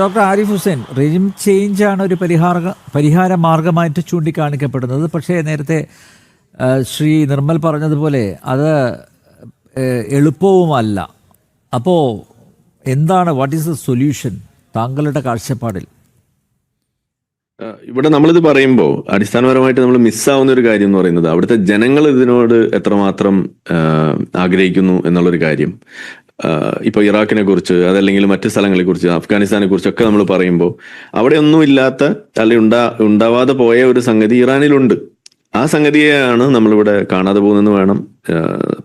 Doctor Arif Hussain regime ആണ് ഒരു പരിഹാര പരിഹാര മാർഗമായിട്ട് ചൂണ്ടിക്കാണിക്കപ്പെടുന്നത്. പക്ഷേ നേരത്തെ ശ്രീ നിർമ്മൽ പറഞ്ഞതുപോലെ അത് എളുപ്പവുമല്ല. അപ്പോൾ എന്താണ് വാട്ട് ഈസ് ദ സൊല്യൂഷൻ താങ്കളുടെ കാഴ്ചപ്പാടിൽ. ഇവിടെ നമ്മളിത് പറയുമ്പോൾ അടിസ്ഥാനപരമായിട്ട് നമ്മൾ മിസ്സാവുന്ന ഒരു കാര്യം എന്ന് പറയുന്നത് അവിടുത്തെ ജനങ്ങൾ ഇതിനോട് എത്രമാത്രം ആഗ്രഹിക്കുന്നു എന്നുള്ളൊരു കാര്യം. ആ, ഇപ്പൊ ഇറാഖിനെ കുറിച്ച് അതല്ലെങ്കിൽ മറ്റു സ്ഥലങ്ങളെ കുറിച്ച് അഫ്ഗാനിസ്ഥാനെ കുറിച്ചൊക്കെ നമ്മൾ പറയുമ്പോൾ അവിടെ ഒന്നും ഇല്ലാത്ത അല്ലെങ്കിൽ ഉണ്ടാ ഉണ്ടാവാതെ പോയ ഒരു സംഗതി ഇറാനിലുണ്ട്. ആ സംഗതിയെയാണ് നമ്മളിവിടെ കാണാതെ പോകുന്നതെന്ന് വേണം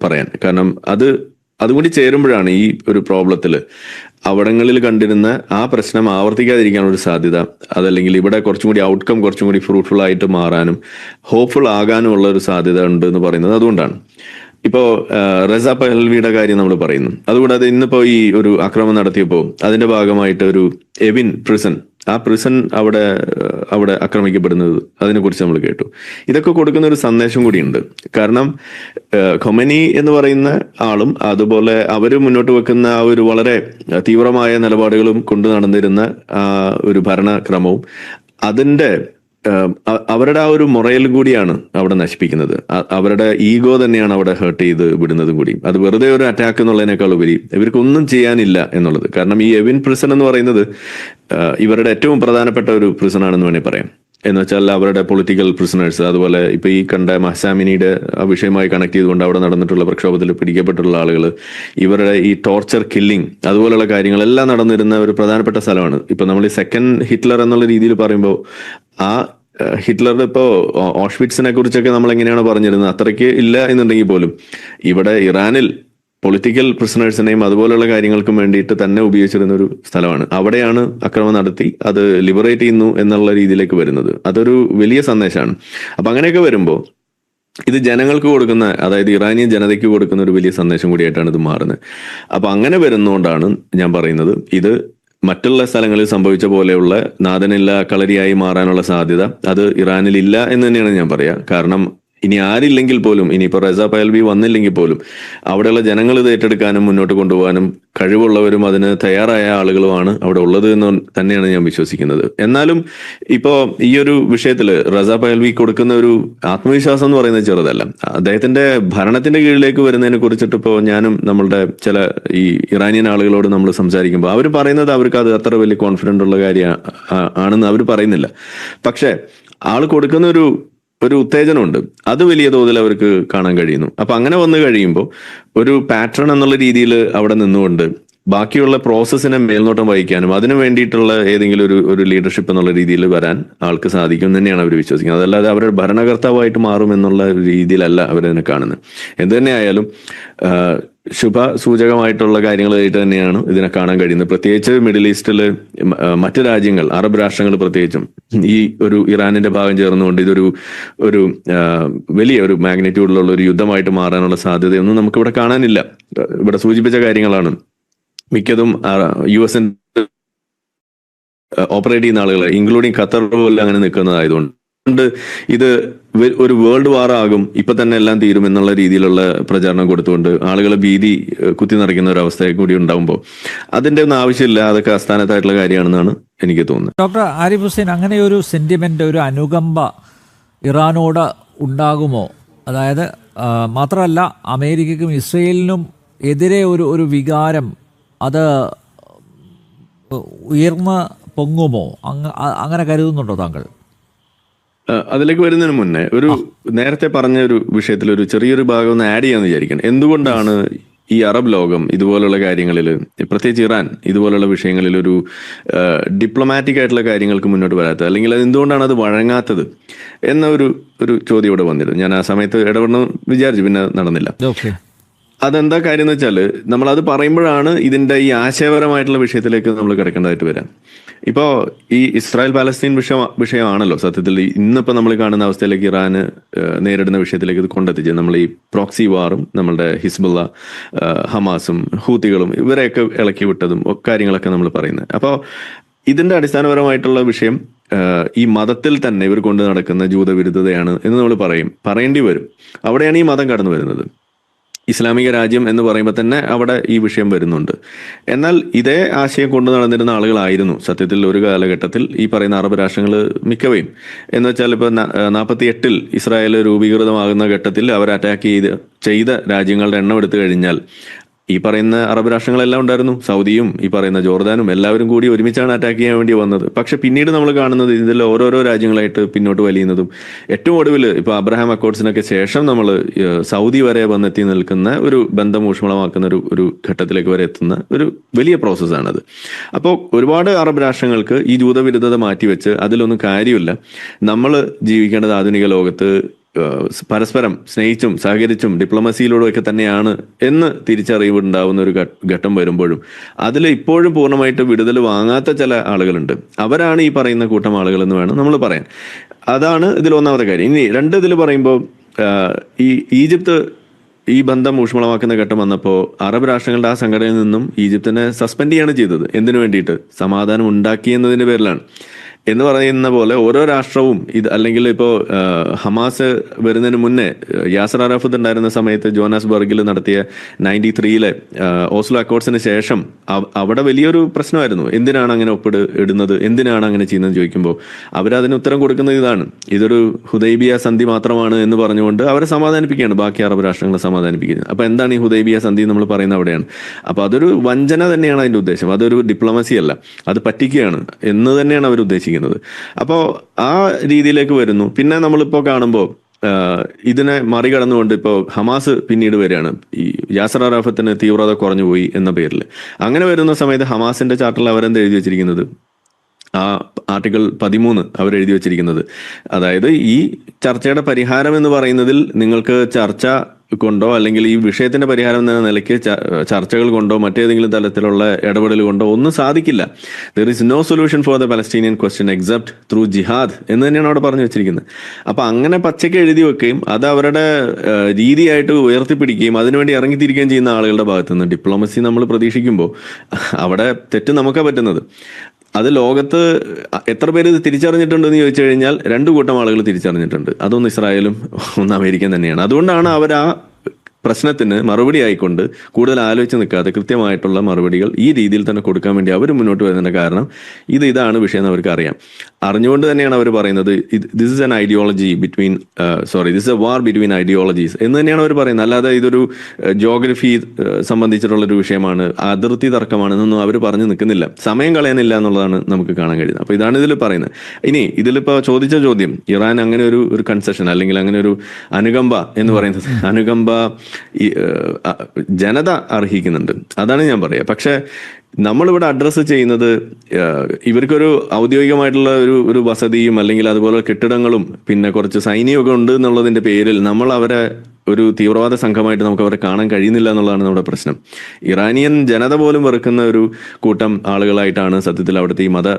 പറയാൻ. കാരണം അത് അതുകൂടി ചേരുമ്പോഴാണ് ഈ ഒരു പ്രോബ്ലത്തിൽ അവിടങ്ങളിൽ കണ്ടിരുന്ന ആ പ്രശ്നം ആവർത്തിക്കാതിരിക്കാനുള്ള ഒരു സാധ്യത അതല്ലെങ്കിൽ ഇവിടെ കുറച്ചും കൂടി ഔട്ട്കം കുറച്ചും കൂടി ഫ്രൂട്ട്ഫുൾ ആയിട്ട് മാറാനും ഹോപ്പ്ഫുൾ ആകാനും ഉള്ള ഒരു സാധ്യത ഉണ്ട് എന്ന് പറയുന്നത് അതുകൊണ്ടാണ്. ഇപ്പോ റസ പഹൽവിയുടെ കാര്യം നമ്മൾ പറയുന്നു. അതുകൂടാതെ ഇന്നിപ്പോ ഈ ഒരു ആക്രമണം നടത്തിയപ്പോൾ അതിന്റെ ഭാഗമായിട്ട് ഒരു എവിൻ പ്രിസൺ ആ പ്രിസൺ അവിടെ അവിടെ ആക്രമിക്കപ്പെടുന്നത് അതിനെക്കുറിച്ച് നമ്മൾ കേട്ടു. ഇതൊക്കെ കൊടുക്കുന്ന ഒരു സന്ദേശം കൂടിയുണ്ട്. കാരണം ഖൊമനി എന്ന് പറയുന്ന ആളും അതുപോലെ അവർ മുന്നോട്ട് വെക്കുന്ന ആ ഒരു വളരെ തീവ്രമായ നിലപാടുകളും കൊണ്ടു നടന്നിരുന്ന ഒരു ഭരണക്രമവും അതിന്റെ അവരുടെ ആ ഒരു മൊറയിലും കൂടിയാണ് അവിടെ നശിപ്പിക്കുന്നത്. അവരുടെ ഈഗോ തന്നെയാണ് അവിടെ ഹേർട്ട് ചെയ്ത് വിടുന്നതും കൂടി അത് വെറുതെ ഒരു അറ്റാക്ക് എന്നുള്ളതിനേക്കാൾ ഉപരി ഇവർക്കൊന്നും ചെയ്യാനില്ല എന്നുള്ളത്. കാരണം ഈ എവിൻ പ്രിസൺ എന്ന് പറയുന്നത് ഇവരുടെ ഏറ്റവും പ്രധാനപ്പെട്ട ഒരു പ്രിസൺ ആണെന്ന് വേണേൽ പറയാം. എന്ന് വെച്ചാൽ അവരുടെ പൊളിറ്റിക്കൽ പ്രിസണേഴ്സ് അതുപോലെ ഇപ്പൊ ഈ കണ്ട മഹസാമിനിയുടെ വിഷയമായി കണക്ട് ചെയ്തുകൊണ്ട് അവിടെ നടന്നിട്ടുള്ള പ്രക്ഷോഭത്തിൽ പിടിക്കപ്പെട്ടുള്ള ആളുകൾ ഇവരുടെ ഈ ടോർച്ചർ കില്ലിംഗ് അതുപോലെയുള്ള കാര്യങ്ങളെല്ലാം നടന്നിരുന്ന ഒരു പ്രധാനപ്പെട്ട സ്ഥലമാണ്. ഇപ്പൊ നമ്മൾ ഈ സെക്കൻഡ് ഹിറ്റ്ലർ എന്നുള്ള രീതിയിൽ പറയുമ്പോൾ ആ ഹിറ്റ്ലറുടെ ഇപ്പോ ഓഷ്വിറ്റ്സിനെ കുറിച്ചൊക്കെ നമ്മൾ എങ്ങനെയാണ് പറഞ്ഞിരുന്നത്? അത്രയ്ക്ക് ഇല്ല എന്നുണ്ടെങ്കിൽ പോലും. ഇവിടെ ഇറാനിൽ പൊളിറ്റിക്കൽ പ്രിസണേഴ്സിനെയും അതുപോലെയുള്ള കാര്യങ്ങൾക്കും വേണ്ടിയിട്ട് തന്നെ ഉപയോഗിച്ചിരുന്ന ഒരു സ്ഥലമാണ്. അവിടെയാണ് അക്രമം നടത്തി അത് ലിബറേറ്റ് ചെയ്യുന്നു എന്നുള്ള രീതിയിലേക്ക് വരുന്നത്. അതൊരു വലിയ സന്ദേശമാണ്. അപ്പൊ അങ്ങനെയൊക്കെ വരുമ്പോൾ ഇത് ജനങ്ങൾക്ക് കൊടുക്കുന്ന അതായത് ഇറാനിയൻ ജനതയ്ക്ക് കൊടുക്കുന്ന ഒരു വലിയ സന്ദേശം കൂടിയായിട്ടാണ് ഇത് മാറുന്നത്. അപ്പൊ അങ്ങനെ വരുന്നതുകൊണ്ടാണ് ഞാൻ പറയുന്നത് ഇത് മറ്റുള്ള സ്ഥലങ്ങളിൽ സംഭവിച്ച പോലെയുള്ള നാഥനില്ല കളരിയായി മാറാനുള്ള സാധ്യത അത് ഇറാനിൽ ഇല്ല എന്ന് തന്നെയാണ് ഞാൻ പറയാ. കാരണം ഇനി ആരില്ലെങ്കിൽ പോലും ഇനിയിപ്പോൾ റസ പയൽബി വന്നില്ലെങ്കിൽ പോലും അവിടെയുള്ള ജനങ്ങൾ ഇത് ഏറ്റെടുക്കാനും മുന്നോട്ട് കൊണ്ടുപോകാനും കഴിവുള്ളവരും അതിന് തയ്യാറായ ആളുകളുമാണ് അവിടെ ഉള്ളത് എന്ന് തന്നെയാണ് ഞാൻ വിശ്വസിക്കുന്നത്. എന്നാലും ഇപ്പോ ഈ ഒരു വിഷയത്തിൽ റസ പയൽവി കൊടുക്കുന്ന ഒരു ആത്മവിശ്വാസം എന്ന് പറയുന്നത് ചെറുതല്ല. അദ്ദേഹത്തിന്റെ ഭരണത്തിന്റെ കീഴിലേക്ക് വരുന്നതിനെ കുറിച്ചിട്ട് ഇപ്പോൾ ഞാനും നമ്മളുടെ ചില ഈ ഇറാനിയൻ ആളുകളോട് നമ്മൾ സംസാരിക്കുമ്പോൾ അവർ പറയുന്നത് അവർക്ക് അത് അത്ര വലിയ കോൺഫിഡന്റ് ഉള്ള കാര്യം ആണെന്ന് അവർ പറയുന്നില്ല. പക്ഷേ ആൾ കൊടുക്കുന്ന ഒരു ഒരു ഉത്തേജനമുണ്ട്. അത് വലിയ തോതിൽ അവർക്ക് കാണാൻ കഴിയുന്നു. അപ്പൊ അങ്ങനെ വന്നു കഴിയുമ്പോൾ ഒരു പാറ്റേൺ എന്നുള്ള രീതിയിൽ അവിടെ നിന്നുകൊണ്ട് ബാക്കിയുള്ള പ്രോസസ്സിനെ മേൽനോട്ടം വഹിക്കാനും അതിനു വേണ്ടിയിട്ടുള്ള ഏതെങ്കിലും ഒരു ഒരു ലീഡർഷിപ്പ് എന്നുള്ള രീതിയിൽ വരാൻ ആൾക്ക് സാധിക്കും തന്നെയാണ് അവർ വിശ്വസിക്കുന്നത്. അതല്ലാതെ അവരുടെ ഭരണകർത്താവായിട്ട് മാറും എന്നുള്ള രീതിയിലല്ല അവരതിനെ കാണുന്നത്. എന്ത് തന്നെയായാലും ശുഭ സൂചകമായിട്ടുള്ള കാര്യങ്ങളായിട്ട് തന്നെയാണ് ഇതിനെ കാണാൻ കഴിയുന്നത്. പ്രത്യേകിച്ച് മിഡിൽ ഈസ്റ്റിൽ മറ്റ് രാജ്യങ്ങൾ അറബ് രാഷ്ട്രങ്ങൾ പ്രത്യേകിച്ചും ഈ ഒരു ഇറാനിന്റെ ഭാഗം ചേർന്നുകൊണ്ട് ഇതൊരു ഒരു വലിയ ഒരു മാഗ്നിറ്റ്യൂഡിലുള്ള ഒരു യുദ്ധമായിട്ട് മാറാനുള്ള സാധ്യതയൊന്നും നമുക്ക് ഇവിടെ കാണാനില്ല. ഇവിടെ സൂചിപ്പിച്ച കാര്യങ്ങളാണ്. മിക്കതും യു എസ് ഓപ്പറേറ്റ് ചെയ്യുന്ന ആളുകൾ ഇൻക്ലൂഡിങ് ഖത്തർ പോലും അങ്ങനെ നിൽക്കുന്നതായതുകൊണ്ട്. ഇത് ഒരു വേൾഡ് വാർ ആകും ഇപ്പൊ തന്നെ എല്ലാം തീരും എന്നുള്ള രീതിയിലുള്ള പ്രചാരണം കൊടുത്തുകൊണ്ട് ആളുകളെ ഭീതി കുത്തി നിറയ്ക്കുന്ന ഒരു അവസ്ഥ കൂടി ഉണ്ടാകുമ്പോൾ അതിന്റെ ഒന്നും ആവശ്യമില്ല അതൊക്കെ അസ്ഥാനത്തായിട്ടുള്ള കാര്യമാണെന്നാണ് എനിക്ക് തോന്നുന്നത്. ഡോക്ടർ ആരിഫ് ഹുസൈൻ അങ്ങനെ ഒരു സെന്റിമെന്റ് ഒരു അനുകമ്പ ഇറാനോട് ഉണ്ടാകുമോ? അതായത് മാത്രമല്ല അമേരിക്കക്കും ഇസ്രയേലിനും എതിരെ ഒരു ഒരു വികാരം അത് ഉയർന്ന് പൊങ്ങുമോ? അങ്ങ അങ്ങനെ കരുതുന്നുണ്ടോ താങ്കൾ? അതിലേക്ക് വരുന്നതിന് മുന്നേ ഒരു നേരത്തെ പറഞ്ഞ ഒരു വിഷയത്തിൽ ഒരു ചെറിയൊരു ഭാഗം ഒന്ന് ആഡ് ചെയ്യാന്ന് വിചാരിക്കണം. എന്തുകൊണ്ടാണ് ഈ അറബ് ലോകം ഇതുപോലുള്ള കാര്യങ്ങളിൽ പ്രത്യേകിച്ച് ഇറാൻ ഇതുപോലുള്ള വിഷയങ്ങളിൽ ഒരു ഡിപ്ലോമാറ്റിക് ആയിട്ടുള്ള കാര്യങ്ങൾക്ക് മുന്നോട്ട് വരാത്തത്? അല്ലെങ്കിൽ അത് എന്തുകൊണ്ടാണ് അത് വഴങ്ങാത്തത്? എന്ന ഒരു ഒരു ചോദ്യം ഇവിടെ വന്നിരുന്നു. ഞാൻ ആ സമയത്ത് ഇടപെടണം വിചാരിച്ചു പിന്നെ നടന്നില്ല. അതെന്താ കാര്യം എന്ന് വെച്ചാൽ നമ്മൾ അത് പറയുമ്പോഴാണ് ഇതിന്റെ ഈ ആശയപരമായിട്ടുള്ള വിഷയത്തിലേക്ക് നമ്മൾ കിടക്കേണ്ടതായിട്ട് വരാം ഇപ്പോ ഈ ഇസ്രായേൽ പാലസ്തീൻ വിഷയ വിഷയമാണല്ലോ സത്യത്തിൽ. ഇന്നിപ്പോ നമ്മൾ കാണുന്ന അവസ്ഥയിലേക്ക് ഇറാന് നേരിടുന്ന വിഷയത്തിലേക്ക് ഇത് കൊണ്ടെത്തിച്ചത്. നമ്മൾ ഈ പ്രോക്സി വാറും നമ്മളുടെ ഹിസ്ബുള്ള ഹമാസും ഹൂത്തികളും ഇവരെയൊക്കെ ഇളക്കി വിട്ടതും കാര്യങ്ങളൊക്കെ നമ്മൾ പറയുന്നത്. അപ്പോൾ ഇതിന്റെ അടിസ്ഥാനപരമായിട്ടുള്ള വിഷയം ഈ മതത്തിൽ തന്നെ ഇവർ കൊണ്ട് നടക്കുന്ന ജൂതവിരുദ്ധതയാണ് എന്ന് നമ്മൾ പറയും. പറയേണ്ടി വരും. അവിടെയാണ് ഈ മതം കടന്നു വരുന്നത് ഇസ്ലാമിക രാജ്യം എന്ന് പറയുമ്പോൾ തന്നെ അവിടെ ഈ വിഷയം വരുന്നുണ്ട്. എന്നാൽ ഇതേ ആശയം കൊണ്ടു നടന്നിരുന്ന ആളുകളായിരുന്നു. സത്യത്തിൽ ഒരു കാലഘട്ടത്തിൽ ഈ പറയുന്ന അറബ് രാഷ്ട്രങ്ങൾ മിക്കവയും. എന്ന് വെച്ചാൽ ഇപ്പോൾ നാൽപ്പത്തി എട്ടിൽ ഇസ്രായേൽ രൂപീകൃതമാകുന്ന ഘട്ടത്തിൽ അവർ അറ്റാക്ക് ചെയ്ത് ചെയ്ത രാജ്യങ്ങളുടെ എണ്ണം എടുത്തു കഴിഞ്ഞാൽ ഈ പറയുന്ന അറബ് രാഷ്ട്രങ്ങളെല്ലാം ഉണ്ടായിരുന്നു. സൗദിയും ഈ പറയുന്ന ജോർദാനും എല്ലാവരും കൂടി ഒരുമിച്ചാണ് അറ്റാക്ക് ചെയ്യാൻ വേണ്ടി വന്നത്. പക്ഷെ പിന്നീട് നമ്മൾ കാണുന്നത് ഇതിൽ ഓരോരോ രാജ്യങ്ങളായിട്ട് പിന്നോട്ട് വലിയുന്നതും ഏറ്റവും ഒടുവിൽ ഇപ്പോൾ അബ്രഹാം അക്കോർഡ്സിനൊക്കെ ശേഷം നമ്മൾ സൗദി വരെ വന്നെത്തി നിൽക്കുന്ന ഒരു ബന്ധം ഊഷ്മളമാക്കുന്ന ഒരു ഒരു ഘട്ടത്തിലേക്ക് വരെ എത്തുന്ന ഒരു വലിയ പ്രോസസ്സാണത് അപ്പോൾ ഒരുപാട് അറബ് രാഷ്ട്രങ്ങൾക്ക് ഈ ജൂതവിരുദ്ധത മാറ്റിവെച്ച് അതിലൊന്നും കാര്യമില്ല. നമ്മൾ ജീവിക്കേണ്ടത് ആധുനിക ലോകത്ത് പരസ്പരം സ്നേഹിച്ചും സഹകരിച്ചും ഡിപ്ലോമസിയിലൂടെ ഒക്കെ തന്നെയാണ് എന്ന് തിരിച്ചറിവ് ഉണ്ടാവുന്ന ഒരു ഘട്ടം വരുമ്പോഴും. അതിൽ ഇപ്പോഴും പൂർണമായിട്ട് വിടുതൽ വാങ്ങാത്ത ചില ആളുകളുണ്ട്. അവരാണ് ഈ പറയുന്ന കൂട്ടം ആളുകൾ എന്ന് വേണം നമ്മൾ പറയാൻ. അതാണ് ഇതിൽ ഒന്നാമത്തെ കാര്യം. ഇനി രണ്ട് ഇതിൽ പറയുമ്പോൾ ഈ ഈജിപ്ത് ഈ ബന്ധം ഊഷ്മളമാക്കുന്ന ഘട്ടം വന്നപ്പോൾ അറബ് രാഷ്ട്രങ്ങളുടെ ആ സംഘടനയിൽ നിന്നും ഈജിപ്തിനെ സസ്പെൻഡ് ചെയ്യാണ് ചെയ്തത്. എന്തിനു വേണ്ടിയിട്ട്? സമാധാനം ഉണ്ടാക്കി എന്നതിന്റെ പേരിലാണ്. എന്ന് പറയുന്ന പോലെ ഓരോ രാഷ്ട്രവും ഇത് അല്ലെങ്കിൽ ഇപ്പോൾ ഹമാസ് വരുന്നതിന് മുന്നേ യാസർ അറാഫത്ത് ഉണ്ടായിരുന്ന സമയത്ത് ജോനാസ്ബർഗിൽ നടത്തിയ നയന്റി ത്രീയിലെ ഓസ്ലോ അക്കോർഡ്സിന് ശേഷം അവിടെ വലിയൊരു പ്രശ്നമായിരുന്നു. എന്തിനാണ് അങ്ങനെ ഒപ്പിട് ഇടുന്നത്? എന്തിനാണ് അങ്ങനെ ചെയ്യുന്നത് ചോദിക്കുമ്പോൾ അവരതിന് ഉത്തരം കൊടുക്കുന്നത് ഇതാണ്. ഇതൊരു ഹുദൈബിയ സന്ധി മാത്രമാണ് എന്ന് പറഞ്ഞുകൊണ്ട് അവരെ സമാധാനിപ്പിക്കുകയാണ്. ബാക്കി അറബ് രാഷ്ട്രങ്ങളെ സമാധാനിപ്പിക്കുന്നത് അപ്പൊ എന്താണ് ഈ ഹുദൈബിയ സന്ധി നമ്മൾ പറയുന്നത് അവിടെയാണ്. അപ്പോൾ അതൊരു വഞ്ചന തന്നെയാണ് അതിന്റെ ഉദ്ദേശം. അതൊരു ഡിപ്ലോമസി അല്ല. അത് പറ്റിക്കുകയാണ് എന്ന് തന്നെയാണ് അവർ ഉദ്ദേശിക്കുന്നത്. അപ്പോൾ ആ രീതിയിലേക്ക് വരുന്നു. പിന്നെ നമ്മളിപ്പോൾ കാണുമ്പോൾ ഇതിനെ മറികടന്നുകൊണ്ട് ഇപ്പോൾ ഹമാസ് പിന്നീട് വരികയാണ്. ഈ യാസർ അറാഫത്തിന് തീവ്രത കുറഞ്ഞു പോയി എന്ന പേരിൽ അങ്ങനെ വരുന്ന സമയത്ത് ഹമാസിന്റെ ചാർട്ടറിൽ അവരെന്ത് എഴുതി വെച്ചിരിക്കുന്നത്? ആ ആർട്ടിക്കിൾ പതിമൂന്ന് അവർ എഴുതി വെച്ചിരിക്കുന്നത്. അതായത് ഈ ചർച്ചയുടെ പരിഹാരം എന്ന് പറയുന്നതിൽ നിങ്ങൾക്ക് ചർച്ച കൊണ്ടോ അല്ലെങ്കിൽ ഈ വിഷയത്തിന്റെ പരിഹാരം എന്ന നിലയ്ക്ക് ചർച്ചകൾ കൊണ്ടോ മറ്റേതെങ്കിലും തലത്തിലുള്ള ഇടപെടൽ കൊണ്ടോ ഒന്നും സാധിക്കില്ല. There is no solution for the Palestinian question except through jihad എന്ന് തന്നെയാണ് അവിടെ പറഞ്ഞു വെച്ചിരിക്കുന്നത്. അപ്പൊ അങ്ങനെ പച്ചയ്ക്ക് എഴുതി വെക്കുകയും അത് അവരുടെ രീതിയായിട്ട് ഉയർത്തിപ്പിടിക്കുകയും അതിനുവേണ്ടി ഇറങ്ങിത്തിരിക്കുകയും ചെയ്യുന്ന ആളുകളുടെ ഭാഗത്തുനിന്ന് ഡിപ്ലോമസി നമ്മൾ പ്രതീക്ഷിക്കുമ്പോൾ അവിടെ തെറ്റ് നമുക്കാ പറ്റുന്നത്. അത് ലോകത്ത് എത്ര പേര് ഇത് തിരിച്ചറിഞ്ഞിട്ടുണ്ടെന്ന് ചോദിച്ചു കഴിഞ്ഞാൽ രണ്ടു കൂട്ടം ആളുകൾ തിരിച്ചറിഞ്ഞിട്ടുണ്ട്. അതൊന്ന് ഇസ്രായേലും ഒന്ന് അമേരിക്കൻ തന്നെയാണ്. അതുകൊണ്ടാണ് അവർ ആ പ്രശ്നത്തിന് മറുപടി ആയിക്കൊണ്ട് കൂടുതൽ ആലോചിച്ച് നിൽക്കാതെ കൃത്യമായിട്ടുള്ള മറുപടികൾ ഈ രീതിയിൽ തന്നെ കൊടുക്കാൻ വേണ്ടി അവർ മുന്നോട്ട് വരുന്നതിന്റെ കാരണം ഇത് ഇതാണ് വിഷയം എന്ന് അവർക്ക് അറിയാം അറിഞ്ഞുകൊണ്ട് തന്നെയാണ് അവർ പറയുന്നത്. This is an ideology between sorry this a war between ideologies എന്ന് തന്നെയാണ് അവർ പറയുന്നത്. അല്ലാതെ ഇതൊരു ജോഗ്രഫി സംബന്ധിച്ചിട്ടുള്ള ഒരു വിഷയമാണ്. അതിർത്തി തർക്കമാണ് എന്നൊന്നും അവർ പറഞ്ഞു നിൽക്കുന്നില്ല. സമയം കളയുന്നില്ല എന്നുള്ളതാണ് നമുക്ക് കാണാൻ കഴിയുന്നത്. അപ്പൊ ഇതാണ് ഇതിൽ പറയുന്നത്. ഇനി ഇതിലിപ്പോ ചോദിച്ച ചോദ്യം ഇറാൻ അങ്ങനെ ഒരു ഒരു കൺസെഷൻ അല്ലെങ്കിൽ അങ്ങനെ ഒരു അനുകമ്പ എന്ന് പറയുന്നത്. അനുകമ്പ ഈ ജനത അർഹിക്കുന്നുണ്ട്. അതാണ് ഞാൻ പറയുക പക്ഷെ നമ്മളിവിടെ അഡ്രസ്സ് ചെയ്യുന്നത് ഇവർക്കൊരു ഔദ്യോഗികമായിട്ടുള്ള ഒരു ഒരു വസതിയും അല്ലെങ്കിൽ അതുപോലെ കെട്ടിടങ്ങളും പിന്നെ കുറച്ച് സൈന്യമൊക്കെ ഉണ്ട് എന്നുള്ളതിന്റെ പേരിൽ നമ്മൾ അവരെ ഒരു തീവ്രവാദ സംഘമായിട്ട് നമുക്ക് അവരെ കാണാൻ കഴിയുന്നില്ല എന്നുള്ളതാണ് നമ്മുടെ പ്രശ്നം. ഇറാനിയൻ ജനത പോലും വെറുക്കുന്ന ഒരു കൂട്ടം ആളുകളായിട്ടാണ് സത്യത്തിൽ അവിടുത്തെ ഈ മത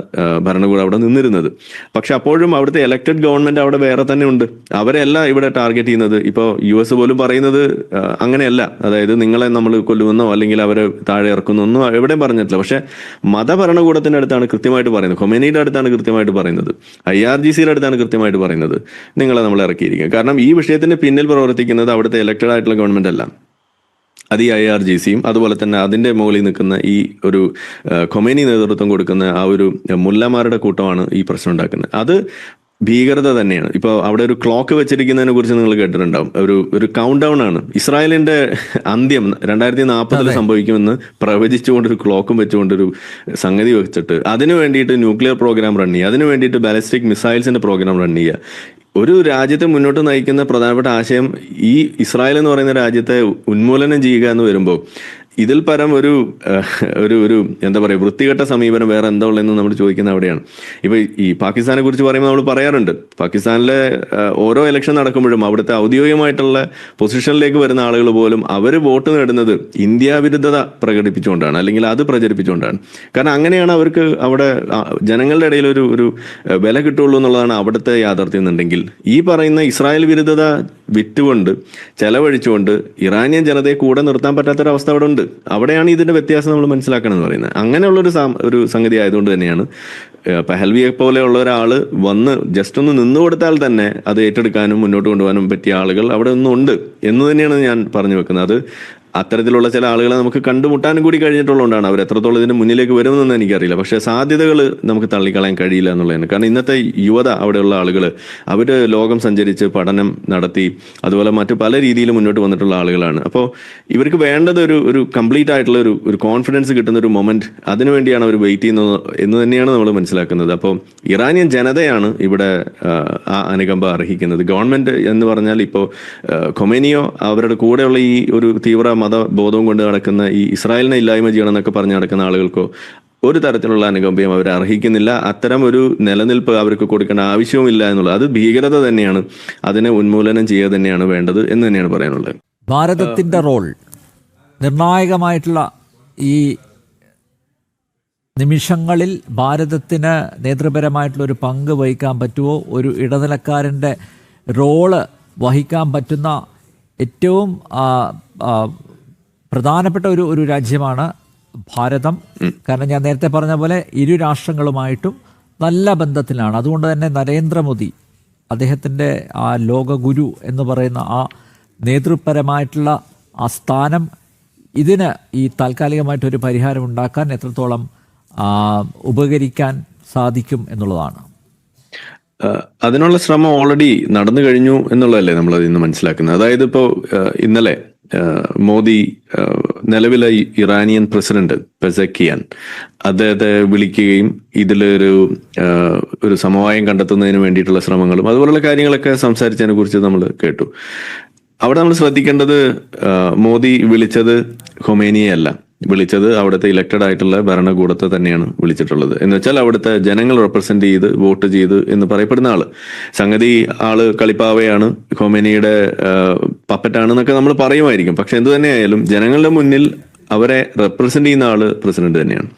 ഭരണകൂടം അവിടെ നിന്നിരുന്നത്. പക്ഷെ അപ്പോഴും അവിടുത്തെ എലക്റ്റഡ് ഗവൺമെന്റ് അവിടെ വേറെ തന്നെ ഉണ്ട്. അവരെയല്ല ഇവിടെ ടാർഗറ്റ് ചെയ്യുന്നത്. ഇപ്പോൾ യു എസ് പോലും പറയുന്നത് അങ്ങനെയല്ല. അതായത് നിങ്ങളെ നമ്മൾ കൊല്ലുമെന്നോ അല്ലെങ്കിൽ അവരെ താഴെ ഇറക്കുന്നൊന്നും എവിടെയും പറഞ്ഞിട്ടില്ല. പക്ഷെ മതഭരണകൂടത്തിന്റെ അടുത്താണ് കൃത്യമായിട്ട് പറയുന്നത്. കൊമേനിയുടെ അടുത്താണ് കൃത്യമായിട്ട് പറയുന്നത്. ഐ ആർ ജി സിയുടെ അടുത്താണ് കൃത്യമായിട്ട് പറയുന്നത്. നിങ്ങളെ നമ്മൾ ഇറക്കിയിരിക്കുക. കാരണം ഈ വിഷയത്തിന്റെ പിന്നിൽ പ്രവർത്തിക്കുന്നത് അവിടുത്തെ ഇലക്റ്റഡ് ആയിട്ടുള്ള ഗവൺമെന്റ് അല്ല. അത് ഈ ഐ ആർ ജി സിയും അതുപോലെ തന്നെ അതിന്റെ മുകളിൽ നിൽക്കുന്ന ഈ ഒരു കൊമേനി നേതൃത്വം കൊടുക്കുന്ന ആ ഒരു മുല്ലമാരുടെ കൂട്ടമാണ് ഈ പ്രശ്നം ഉണ്ടാക്കുന്നത്. അത് ഭീകരത തന്നെയാണ്. ഇപ്പോൾ അവിടെ ഒരു ക്ലോക്ക് വെച്ചിരിക്കുന്നതിനെ കുറിച്ച് നിങ്ങൾ കേട്ടിട്ടുണ്ടാവും. ഒരു ഒരു കൗണ്ട് ഡൗൺ ആണ്. ഇസ്രായേലിന്റെ അന്ത്യം രണ്ടായിരത്തി നാൽപ്പതിൽ സംഭവിക്കുമെന്ന് പ്രവചിച്ചുകൊണ്ട് ഒരു ക്ലോക്കും വെച്ചുകൊണ്ട് ഒരു സംഗതി വെച്ചിട്ട് അതിനു വേണ്ടിയിട്ട് ന്യൂക്ലിയർ പ്രോഗ്രാം റൺ ചെയ്യുക. അതിനു വേണ്ടിയിട്ട് ബാലിസ്റ്റിക് മിസൈൽസിന്റെ പ്രോഗ്രാം റൺ ചെയ്യുക. ഒരു രാജ്യത്തെ മുന്നോട്ട് നയിക്കുന്ന പ്രധാനപ്പെട്ട ആശയം ഈ ഇസ്രായേൽ എന്ന് പറയുന്ന രാജ്യത്തെ ഉന്മൂലനം ചെയ്യുക എന്ന് വരുമ്പോൾ ഇതിൽ പരം ഒരു ഒരു ഒരു എന്താ പറയുക വൃത്തികെട്ട സമീപനം വേറെ എന്താ ഉള്ളതെന്ന് നമ്മൾ ചോദിക്കുന്ന അവിടെയാണ്. ഇപ്പൊ ഈ പാകിസ്ഥാനെ കുറിച്ച് പറയുമ്പോൾ നമ്മൾ പറയാറുണ്ട് പാകിസ്ഥാനിലെ ഓരോ ഇലക്ഷൻ നടക്കുമ്പോഴും അവിടുത്തെ ഔദ്യോഗികമായിട്ടുള്ള പൊസിഷനിലേക്ക് വരുന്ന ആളുകൾ പോലും അവർ വോട്ട് നേടുന്നത് ഇന്ത്യ വിരുദ്ധത പ്രകടിപ്പിച്ചുകൊണ്ടാണ് അല്ലെങ്കിൽ അത് പ്രചരിപ്പിച്ചുകൊണ്ടാണ്. കാരണം അങ്ങനെയാണ് അവർക്ക് അവിടെ ജനങ്ങളുടെ ഇടയിൽ ഒരു ഒരു വില കിട്ടുള്ളൂ എന്നുള്ളതാണ് അവിടുത്തെ യാഥാർത്ഥ്യം എന്നുണ്ടെങ്കിൽ. ഈ പറയുന്ന ഇസ്രായേൽ വിരുദ്ധത വിറ്റുകൊണ്ട് ചെലവഴിച്ചുകൊണ്ട് ഇറാനിയൻ ജനതയെ കൂടെ നിർത്താൻ പറ്റാത്തൊരവസ്ഥ അവിടെ ഉണ്ട് അവിടെയാണ് ഇതിന്റെ വ്യത്യാസം നമ്മൾ മനസ്സിലാക്കണം എന്ന് പറയുന്നത്. അങ്ങനെയുള്ളൊരു സാ ഒരു സംഗതി ആയതുകൊണ്ട് തന്നെയാണ് പെഹൽവിയെ പോലെയുള്ള ഒരാൾ വന്ന് ജസ്റ്റ് ഒന്ന് നിന്നു കൊടുത്താൽ തന്നെ അത് ഏറ്റെടുക്കാനും മുന്നോട്ട് കൊണ്ടുപോകാനും പറ്റിയ ആളുകൾ അവിടെ ഒന്നും ഉണ്ട് എന്ന് തന്നെയാണ് ഞാൻ പറഞ്ഞു വെക്കുന്നത്. അത് അത്തരത്തിലുള്ള ചില ആളുകളെ നമുക്ക് കണ്ടുമുട്ടാനും കൂടി കഴിഞ്ഞിട്ടുള്ളതുകൊണ്ടാണ് അവർ എത്രത്തോളം ഇതിന് മുന്നിലേക്ക് വരുമെന്നൊന്നും എനിക്കറിയില്ല. പക്ഷേ സാധ്യതകൾ നമുക്ക് തള്ളിക്കളയാൻ കഴിയില്ല എന്നുള്ളതാണ്. കാരണം ഇന്നത്തെ യുവത അവിടെയുള്ള ആളുകൾ അവർ ലോകം സഞ്ചരിച്ച് പഠനം നടത്തി അതുപോലെ മറ്റു പല രീതിയിൽ മുന്നോട്ട് വന്നിട്ടുള്ള ആളുകളാണ്. അപ്പോൾ ഇവർക്ക് വേണ്ടത് ഒരു ഒരു കംപ്ലീറ്റ് ആയിട്ടുള്ള ഒരു ഒരു കോൺഫിഡൻസ് കിട്ടുന്ന ഒരു മൊമെന്റ് അതിനുവേണ്ടിയാണ് അവർ വെയിറ്റ് ചെയ്യുന്നത് എന്ന് തന്നെയാണ് നമ്മൾ മനസ്സിലാക്കുന്നത്. അപ്പോൾ ഇറാനിയൻ ജനതയാണ് ഇവിടെ ആ, ആ അനുകമ്പ അർഹിക്കുന്നത്. ഗവൺമെന്റ് എന്ന് പറഞ്ഞാൽ ഇപ്പോൾ കൊമേനിയോ അവരുടെ കൂടെയുള്ള ഈ ഒരു തീവ്ര മതബോധവും കൊണ്ട് നടക്കുന്ന ഈ ഇസ്രായേലിനെ ഇല്ലായ്മ ചെയ്യണം എന്നൊക്കെ പറഞ്ഞ് നടക്കുന്ന ആളുകൾക്കോ ഒരു തരത്തിലുള്ള അനുകമ്പയും അവർ അർഹിക്കുന്നില്ല. അത്തരം ഒരു നിലനിൽപ്പ് അവർക്ക് കൊടുക്കേണ്ട ആവശ്യവുമില്ല എന്നുള്ളത്. അത് ഭീകരത തന്നെയാണ്. അതിനെ ഉന്മൂലനം ചെയ്യുക തന്നെയാണ് വേണ്ടത് എന്ന് തന്നെയാണ് പറയാനുള്ളത്. ഭാരതത്തിന്റെ റോൾ നിർണായകമായിട്ടുള്ള ഈ നിമിഷങ്ങളിൽ ഭാരതത്തിന് നേതൃപരമായിട്ടുള്ള ഒരു പങ്ക് വഹിക്കാൻ പറ്റുമോ? ഒരു ഇടനിലക്കാരന്റെ റോൾ വഹിക്കാൻ പറ്റുന്ന ഏറ്റവും പ്രധാനപ്പെട്ട ഒരു ഒരു രാജ്യമാണ് ഭാരതം. കാരണം ഞാൻ നേരത്തെ പറഞ്ഞ പോലെ ഇരു രാഷ്ട്രങ്ങളുമായിട്ടും നല്ല ബന്ധത്തിലാണ്. അതുകൊണ്ട് തന്നെ നരേന്ദ്രമോദി അദ്ദേഹത്തിന്റെ ആ ലോകഗുരു എന്ന് പറയുന്ന ആ നേതൃപരമായിട്ടുള്ള ആ സ്ഥാനം ഇതിന് ഈ താൽക്കാലികമായിട്ടൊരു പരിഹാരം ഉണ്ടാക്കാൻ എത്രത്തോളം ഉപകരിക്കാൻ സാധിക്കും എന്നുള്ളതാണ്. അതിനുള്ള ശ്രമം ഓൾറെഡി നടന്നു കഴിഞ്ഞു എന്നുള്ളതല്ലേ നമ്മൾ അതിൽ മനസ്സിലാക്കുന്നത്? അതായത് ഇപ്പോൾ ഇന്നലെ മോദി നിലവിലെ ഇറാനിയൻ പ്രസിഡന്റ് പെസക്കിയാൻ അദ്ദേഹത്തെ വിളിക്കുകയും ഇതിലൊരു ഒരു സമവായം കണ്ടെത്തുന്നതിന് വേണ്ടിയിട്ടുള്ള ശ്രമങ്ങളും അതുപോലുള്ള കാര്യങ്ങളൊക്കെ സംസാരിച്ചതിനെ കുറിച്ച് നമ്മൾ കേട്ടു. അവിടെ നമ്മൾ ശ്രദ്ധിക്കേണ്ടത് മോദി വിളിച്ചത് ഹൊമേനിയെ അല്ല വിളിച്ചത് അവിടുത്തെ ഇലക്റ്റഡ് ആയിട്ടുള്ള ഭരണകൂടത്തെ തന്നെയാണ് വിളിച്ചിട്ടുള്ളത്. എന്ന് വെച്ചാൽ അവിടുത്തെ ജനങ്ങൾ റെപ്രസെന്റ് ചെയ്ത് വോട്ട് ചെയ്ത് എന്ന് പറയപ്പെടുന്ന ആൾ. സംഗതി ആൾ കളിപ്പാവയാണ് ഖൊമേനിയുടെ പപ്പറ്റാണെന്നൊക്കെ നമ്മൾ പറയുമായിരിക്കും. പക്ഷെ എന്തു തന്നെയായാലും ജനങ്ങളുടെ മുന്നിൽ അവരെ റെപ്രസെന്റ് ചെയ്യുന്ന ആൾ പ്രസിഡന്റ് തന്നെയാണ്.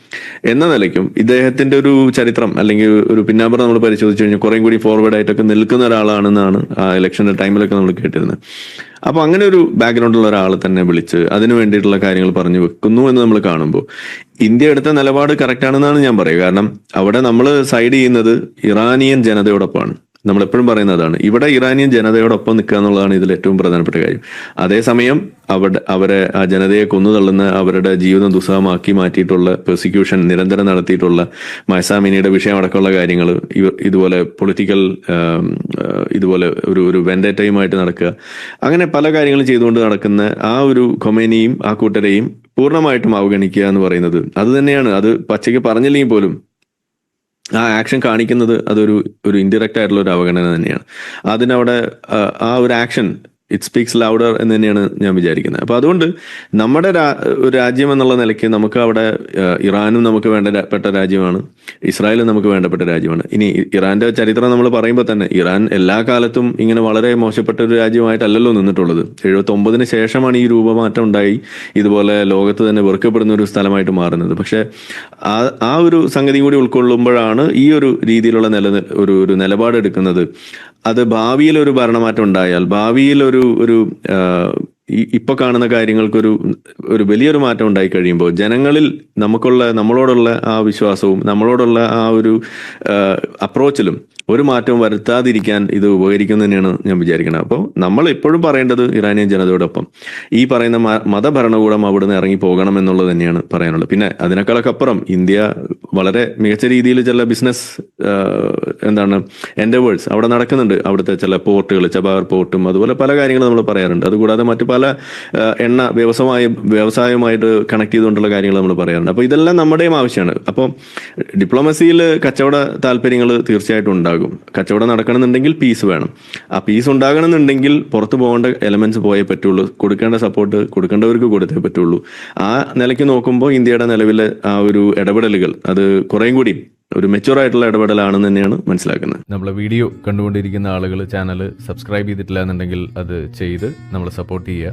എന്ന നിലയ്ക്കും ഇദ്ദേഹത്തിന്റെ ഒരു ചരിത്രം അല്ലെങ്കിൽ ഒരു പിന്നാമ്പറ നമ്മൾ പരിശോധിച്ചു കഴിഞ്ഞാൽ കുറേ കൂടി ഫോർവേഡ് ആയിട്ടൊക്കെ നിൽക്കുന്ന ഒരാളാണെന്നാണ് ആ ഇലക്ഷന്റെ ടൈമിലൊക്കെ നമ്മൾ കേട്ടിരുന്നത്. അപ്പൊ അങ്ങനെ ഒരു ബാക്ക്ഗ്രൗണ്ടുള്ള ഒരാൾ തന്നെ വിളിച്ച് അതിനു വേണ്ടിയിട്ടുള്ള കാര്യങ്ങൾ പറഞ്ഞു വെക്കുന്നു എന്ന് നമ്മൾ കാണുമ്പോൾ ഇന്ത്യ എടുത്ത നിലപാട് കറക്റ്റ് ആണെന്നാണ് ഞാൻ പറയുക. കാരണം അവിടെ നമ്മൾ സൈഡ് ചെയ്യുന്നത് ഇറാനിയൻ ജനതയോടൊപ്പമാണ്. നമ്മൾ എപ്പോഴും പറയുന്നതാണ് ഇവിടെ ഇറാനിയൻ ജനതയോടൊപ്പം നിൽക്കുക എന്നുള്ളതാണ് ഇതിൽ ഏറ്റവും പ്രധാനപ്പെട്ട കാര്യം. അതേസമയം അവിടെ അവരെ ആ ജനതയെ കൊന്നു തള്ളുന്ന അവരുടെ ജീവിതം ദുസ്സഹമാക്കി മാറ്റിയിട്ടുള്ള പ്രോസിക്യൂഷൻ നിരന്തരം നടത്തിയിട്ടുള്ള മൈസാമിനിയുടെ വിഷയമടക്കമുള്ള കാര്യങ്ങൾ ഇതുപോലെ പൊളിറ്റിക്കൽ ഇതുപോലെ ഒരു ഒരു വെൻഡേറ്റയുമായിട്ട് നടക്കുക. അങ്ങനെ പല കാര്യങ്ങളും ചെയ്തുകൊണ്ട് നടക്കുന്ന ആ ഒരു കൊമേനിയും ആ കൂട്ടരെയും പൂർണമായിട്ടും അവഗണിക്കുക എന്ന് പറയുന്നത്. അത് തന്നെയാണ്. അത് പച്ചയ്ക്ക് പറഞ്ഞില്ലെങ്കിൽ പോലും ആ ആക്ഷൻ കാണിക്കുന്നത് അതൊരു ഒരു ഇൻഡയറക്റ്റ് ആയിട്ടുള്ള ഒരു അവഗണന തന്നെയാണ്. അതിനവിടെ ആ, ഒരു ആക്ഷൻ ഇറ്റ് സ്പീക്സ് ലൗഡർ എന്ന് തന്നെയാണ് ഞാൻ വിചാരിക്കുന്നത്. അപ്പൊ അതുകൊണ്ട് നമ്മുടെ രാജ്യം എന്നുള്ള നിലയ്ക്ക് നമുക്ക് അവിടെ ഇറാനും നമുക്ക് വേണ്ടപ്പെട്ട രാജ്യമാണ്. ഇസ്രായേലും നമുക്ക് വേണ്ടപ്പെട്ട രാജ്യമാണ്. ഇനി ഇറാന്റെ ചരിത്രം നമ്മൾ പറയുമ്പോൾ തന്നെ ഇറാൻ എല്ലാ കാലത്തും ഇങ്ങനെ വളരെ മോശപ്പെട്ട ഒരു രാജ്യമായിട്ടല്ലല്ലോ നിന്നിട്ടുള്ളത്. എഴുപത്തി ഒമ്പതിന് ശേഷമാണ് ഈ രൂപമാറ്റം ഉണ്ടായി. ഇതുപോലെ ലോകത്ത് തന്നെ വെറുക്കപ്പെടുന്ന ഒരു സ്ഥലമായിട്ട് മാറുന്നത്. പക്ഷേ ആ ആ ഒരു സംഗതി കൂടി ഉൾക്കൊള്ളുമ്പോഴാണ് ഈ ഒരു രീതിയിലുള്ള നില ഒരു ഒരു നിലപാടെടുക്കുന്നത്. അത് ഭാവിയിൽ ഒരു ഭരണമാറ്റം ഉണ്ടായാൽ ഭാവിയിൽ ഒരു ഒരു ഇപ്പൊ കാണുന്ന കാര്യങ്ങൾക്കൊരു ഒരു വലിയൊരു മാറ്റം ഉണ്ടായി കഴിയുമ്പോൾ ജനങ്ങളിൽ നമുക്കുള്ള നമ്മളോടുള്ള ആ വിശ്വാസവും നമ്മളോടുള്ള ആ ഒരു അപ്രോച്ചിലും ഒരു മാറ്റവും വരുത്താതിരിക്കാൻ ഇത് ഉപകരിക്കും തന്നെയാണ് ഞാൻ വിചാരിക്കുന്നത്. അപ്പോൾ നമ്മൾ എപ്പോഴും പറയേണ്ടത് ഇറാനിയൻ ജനതയോടൊപ്പം ഈ പറയുന്ന മതഭരണകൂടം അവിടുന്ന് ഇറങ്ങി പോകണം എന്നുള്ളത് തന്നെയാണ് പറയാനുള്ളത്. പിന്നെ അതിനേക്കാളൊക്കെ അപ്പുറം ഇന്ത്യ വളരെ മികച്ച രീതിയിൽ ചില ബിസിനസ് എന്താണ് എൻഡവേഴ്സ് അവിടെ നടക്കുന്നുണ്ട്. അവിടുത്തെ ചില പോർട്ടുകൾ ചബാർ പോർട്ടും അതുപോലെ പല കാര്യങ്ങളും നമ്മൾ പറയാറുണ്ട്. അതുകൂടാതെ മറ്റു പല എണ്ണ വ്യവസായ വ്യവസായവുമായിട്ട് കണക്ട് ചെയ്തുകൊണ്ടുള്ള കാര്യങ്ങൾ നമ്മൾ പറയാറുണ്ട്. അപ്പോൾ ഇതെല്ലാം നമ്മുടെയും ആവശ്യമാണ്. അപ്പോൾ ഡിപ്ലോമസിയിൽ കച്ചവട താല്പര്യങ്ങൾ തീർച്ചയായിട്ടും ഉണ്ടാകും. കച്ചവടം നടക്കണമെന്നുണ്ടെങ്കിൽ പീസ് വേണം. ആ പീസ് ഉണ്ടാകണമെന്നുണ്ടെങ്കിൽ പുറത്തു പോകേണ്ട എലമെന്റ്സ് പോയേ പറ്റുള്ളൂ. കൊടുക്കേണ്ട സപ്പോർട്ട് കൊടുക്കേണ്ടവർക്ക് കൊടുത്തേ പറ്റുള്ളൂ. ആ നിലയ്ക്ക് നോക്കുമ്പോൾ ഇന്ത്യയുടെ നിലവിലെ ആ ഒരു ഇടപെടലുകൾ അത് കുറേയും കൂടി ഒരു മെച്ചുവർ ആയിട്ടുള്ള ഇടപെടലാണെന്ന് തന്നെയാണ് മനസ്സിലാക്കുന്നത്. നമ്മളെ വീഡിയോ കണ്ടുകൊണ്ടിരിക്കുന്ന ആളുകൾ ചാനൽ സബ്സ്ക്രൈബ് ചെയ്തിട്ടില്ല എന്നുണ്ടെങ്കിൽ അത് ചെയ്ത് നമ്മളെ സപ്പോർട്ട് ചെയ്യുക.